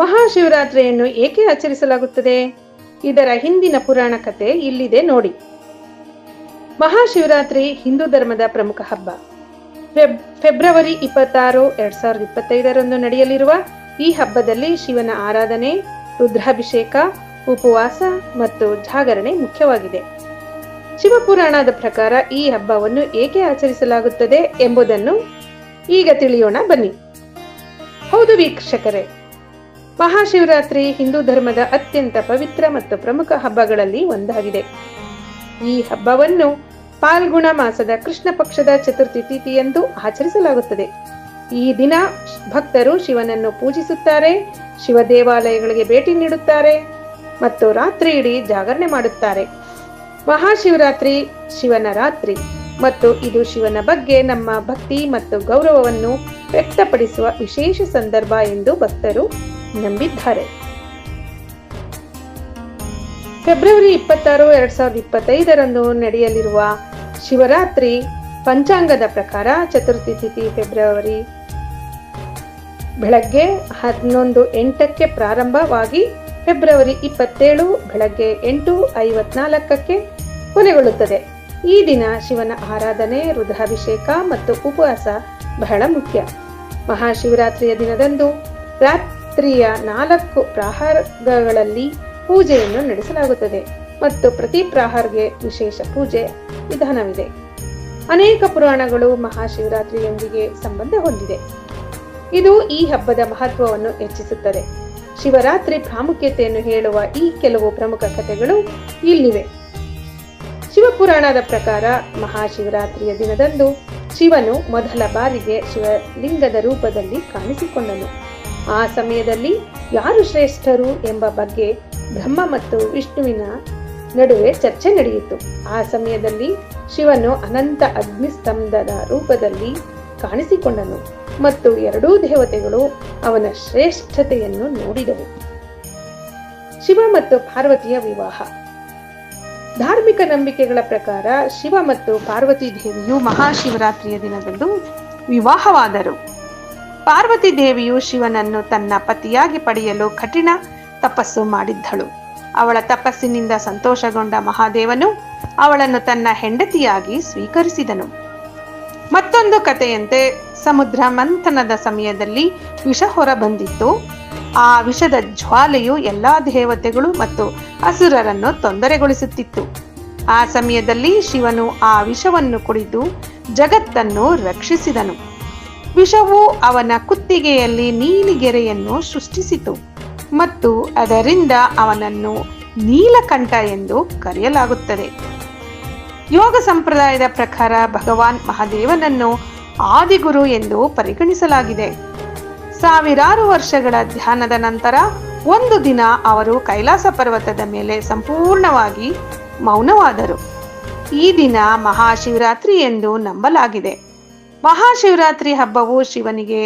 ಮಹಾಶಿವರಾತ್ರಿಯನ್ನು ಏಕೆ ಆಚರಿಸಲಾಗುತ್ತದೆ? ಇದರ ಹಿಂದಿನ ಪುರಾಣ ಕಥೆ ಇಲ್ಲಿದೆ ನೋಡಿ. ಮಹಾಶಿವರಾತ್ರಿ ಹಿಂದೂ ಧರ್ಮದ ಪ್ರಮುಖ ಹಬ್ಬ. ಫೆಬ್, ಫೆಬ್ರವರಿ ಇಪ್ಪತ್ತಾರು, ಎರಡ್ ಸಾವಿರದ ಇಪ್ಪತ್ತೈದರಂದು ನಡೆಯಲಿರುವ ಈ ಹಬ್ಬದಲ್ಲಿ ಶಿವನ ಆರಾಧನೆ, ರುದ್ರಾಭಿಷೇಕ, ಉಪವಾಸ ಮತ್ತು ಜಾಗರಣೆ ಮುಖ್ಯವಾಗಿದೆ. ಶಿವಪುರಾಣದ ಪ್ರಕಾರ ಈ ಹಬ್ಬವನ್ನು ಏಕೆ ಆಚರಿಸಲಾಗುತ್ತದೆ ಎಂಬುದನ್ನು ಈಗ ತಿಳಿಯೋಣ ಬನ್ನಿ. ಹೌದು ವೀಕ್ಷಕರೇ ಮಹಾಶಿವರಾತ್ರಿ ಹಿಂದೂ ಧರ್ಮದ ಅತ್ಯಂತ ಪವಿತ್ರ ಮತ್ತು ಪ್ರಮುಖ ಹಬ್ಬಗಳಲ್ಲಿ ಒಂದಾಗಿದೆ. ಈ ಹಬ್ಬವನ್ನು ಪಾಲ್ಗುಣ ಮಾಸದ ಕೃಷ್ಣ ಪಕ್ಷದ ಚತುರ್ಥಿ ತಿಥಿಯಂದು ಆಚರಿಸಲಾಗುತ್ತದೆ. ಈ ದಿನ ಭಕ್ತರು ಶಿವನನ್ನು ಪೂಜಿಸುತ್ತಾರೆ, ಶಿವ ದೇವಾಲಯಗಳಿಗೆ ಭೇಟಿ ನೀಡುತ್ತಾರೆ ಮತ್ತು ರಾತ್ರಿ ಇಡೀ ಜಾಗರಣೆ ಮಾಡುತ್ತಾರೆ. ಮಹಾಶಿವರಾತ್ರಿ ಶಿವನ ರಾತ್ರಿ ಮತ್ತು ಇದು ಶಿವನ ಬಗ್ಗೆ ನಮ್ಮ ಭಕ್ತಿ ಮತ್ತು ಗೌರವವನ್ನು ವ್ಯಕ್ತಪಡಿಸುವ ವಿಶೇಷ ಸಂದರ್ಭ ಎಂದು ಭಕ್ತರು ನಂಬಿದ್ದಾರೆ ಫೆಬ್ರವರಿ ಇಪ್ಪತ್ತಾರು, ಎರಡ್ ಸಾವಿರದ ಇಪ್ಪತ್ತೈದರಂದು ನಡೆಯಲಿರುವ ಶಿವರಾತ್ರಿ ಪಂಚಾಂಗದ ಪ್ರಕಾರ ಚತುರ್ಥಿ ತಿಥಿ ಫೆಬ್ರವರಿ ಬೆಳಗ್ಗೆ ಹನ್ನೊಂದು ಎಂಟಕ್ಕೆ ಪ್ರಾರಂಭವಾಗಿ ಫೆಬ್ರವರಿ ಇಪ್ಪತ್ತೇಳು ಬೆಳಗ್ಗೆ ಎಂಟು ಐವತ್ನಾಲ್ಕಕ್ಕೆ ಕೊನೆಗೊಳ್ಳುತ್ತದೆ. ಈ ದಿನ ಶಿವನ ಆರಾಧನೆ, ರುದ್ರಾಭಿಷೇಕ ಮತ್ತು ಉಪವಾಸ ಬಹಳ ಮುಖ್ಯ. ಮಹಾಶಿವರಾತ್ರಿಯ ದಿನದಂದು ರಾತ್ರಿಯ ನಾಲ್ಕು ಪ್ರಹಾರಗಳಲ್ಲಿ ಪೂಜೆಯನ್ನು ನಡೆಸಲಾಗುತ್ತದೆ ಮತ್ತು ಪ್ರತಿ ಪ್ರಹಾರ್ಗೆ ವಿಶೇಷ ಪೂಜೆ ವಿಧಾನವಿದೆ. ಅನೇಕ ಪುರಾಣಗಳು ಮಹಾಶಿವರಾತ್ರಿಯೊಂದಿಗೆ ಸಂಬಂಧ ಹೊಂದಿದೆ. ಇದು ಈ ಹಬ್ಬದ ಮಹತ್ವವನ್ನು ಹೆಚ್ಚಿಸುತ್ತದೆ. ಶಿವರಾತ್ರಿ ಪ್ರಾಮುಖ್ಯತೆಯನ್ನು ಹೇಳುವ ಈ ಕೆಲವು ಪ್ರಮುಖ ಕಥೆಗಳು ಇಲ್ಲಿವೆ. ಶಿವಪುರಾಣದ ಪ್ರಕಾರ ಮಹಾಶಿವರಾತ್ರಿಯ ದಿನದಂದು ಶಿವನು ಮೊದಲ ಬಾರಿಗೆ ಶಿವಲಿಂಗದ ರೂಪದಲ್ಲಿ ಕಾಣಿಸಿಕೊಂಡನು. ಆ ಸಮಯದಲ್ಲಿ ಯಾರು ಶ್ರೇಷ್ಠರು ಎಂಬ ಬಗ್ಗೆ ಬ್ರಹ್ಮ ಮತ್ತು ವಿಷ್ಣುವಿನ ನಡುವೆ ಚರ್ಚೆ ನಡೆಯಿತು. ಆ ಸಮಯದಲ್ಲಿ ಶಿವನು ಅನಂತ ಅಗ್ನಿಸ್ತಂಭದ ರೂಪದಲ್ಲಿ ಕಾಣಿಸಿಕೊಂಡನು ಮತ್ತು ಎರಡೂ ದೇವತೆಗಳು ಅವನ ಶ್ರೇಷ್ಠತೆಯನ್ನು ನೋಡಿದವು. ಶಿವ ಮತ್ತು ಪಾರ್ವತಿಯ ವಿವಾಹ. ಧಾರ್ಮಿಕ ನಂಬಿಕೆಗಳ ಪ್ರಕಾರ ಶಿವ ಮತ್ತು ಪಾರ್ವತಿ ದೇವಿಯು ಮಹಾಶಿವರಾತ್ರಿಯ ದಿನದಂದು ವಿವಾಹವಾದರು. ಪಾರ್ವತಿ ದೇವಿಯು ಶಿವನನ್ನು ತನ್ನ ಪತಿಯಾಗಿ ಪಡೆಯಲು ಕಠಿಣ ತಪಸ್ಸು ಮಾಡಿದ್ದಳು. ಅವಳ ತಪಸ್ಸಿನಿಂದ ಸಂತೋಷಗೊಂಡ ಮಹಾದೇವನು ಅವಳನ್ನು ತನ್ನ ಹೆಂಡತಿಯಾಗಿ ಸ್ವೀಕರಿಸಿದನು. ಮತ್ತೊಂದು ಕಥೆಯಂತೆ ಸಮುದ್ರ ಮಂಥನದ ಸಮಯದಲ್ಲಿ ವಿಷ ಹೊರ ಬಂದಿತ್ತು ಆ ವಿಷದ ಜ್ವಾಲೆಯು ಎಲ್ಲಾ ದೇವತೆಗಳು ಮತ್ತು ಅಸುರರನ್ನು ತೊಂದರೆಗೊಳಿಸುತ್ತಿತ್ತು. ಆ ಸಮಯದಲ್ಲಿ ಶಿವನು ಆ ವಿಷವನ್ನು ಕುಡಿದು ಜಗತ್ತನ್ನು ರಕ್ಷಿಸಿದನು. ವಿಷವು ಅವನ ಕುತ್ತಿಗೆಯಲ್ಲಿ ನೀಲಿಗೆರೆಯನ್ನು ಸೃಷ್ಟಿಸಿತು ಮತ್ತು ಅದರಿಂದ ಅವನನ್ನು ನೀಲಕಂಠ ಎಂದು ಕರೆಯಲಾಗುತ್ತದೆ. ಯೋಗ ಸಂಪ್ರದಾಯದ ಪ್ರಕಾರ ಭಗವಾನ್ ಮಹಾದೇವನನ್ನು ಆದಿಗುರು ಎಂದು ಪರಿಗಣಿಸಲಾಗಿದೆ. ಸಾವಿರಾರು ವರ್ಷಗಳ ಧ್ಯಾನದ ನಂತರ ಒಂದು ದಿನ ಅವರು ಕೈಲಾಸ ಪರ್ವತದ ಮೇಲೆ ಸಂಪೂರ್ಣವಾಗಿ ಮೌನವಾದರು. ಈ ದಿನ ಮಹಾಶಿವರಾತ್ರಿ ಎಂದು ನಂಬಲಾಗಿದೆ. ಮಹಾಶಿವರಾತ್ರಿ ಹಬ್ಬವು ಶಿವನಿಗೆ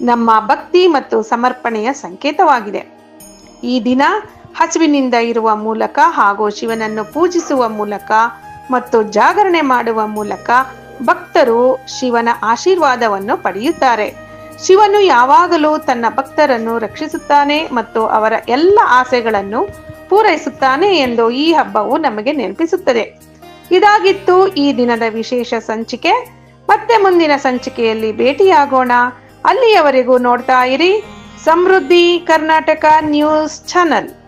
ನಮ್ಮ ಭಕ್ತಿ ಮತ್ತು ಸಮರ್ಪಣೆಯ ಸಂಕೇತವಾಗಿದೆ. ಈ ದಿನ ಹಸುವಿನಿಂದ ಇರುವ ಮೂಲಕ ಹಾಗೂ ಶಿವನನ್ನು ಪೂಜಿಸುವ ಮೂಲಕ ಮತ್ತು ಜಾಗರಣೆ ಮಾಡುವ ಮೂಲಕ ಭಕ್ತರು ಶಿವನ ಆಶೀರ್ವಾದವನ್ನು ಪಡೆಯುತ್ತಾರೆ. ಶಿವನು ಯಾವಾಗಲೂ ತನ್ನ ಭಕ್ತರನ್ನು ರಕ್ಷಿಸುತ್ತಾನೆ ಮತ್ತು ಅವರ ಎಲ್ಲ ಆಸೆಗಳನ್ನು ಪೂರೈಸುತ್ತಾನೆ ಎಂದು ಈ ಹಬ್ಬವು ನಮಗೆ ನೆನಪಿಸುತ್ತದೆ. ಇದಾಗಿತ್ತು ಈ ದಿನದ ವಿಶೇಷ ಸಂಚಿಕೆ. ಮತ್ತೆ ಮುಂದಿನ ಸಂಚಿಕೆಯಲ್ಲಿ ಭೇಟಿಯಾಗೋಣ. ಅಲ್ಲಿಯವರೆಗೂ ನೋಡ್ತಾ ಇರಿ. Samruddhi Karnataka news channel.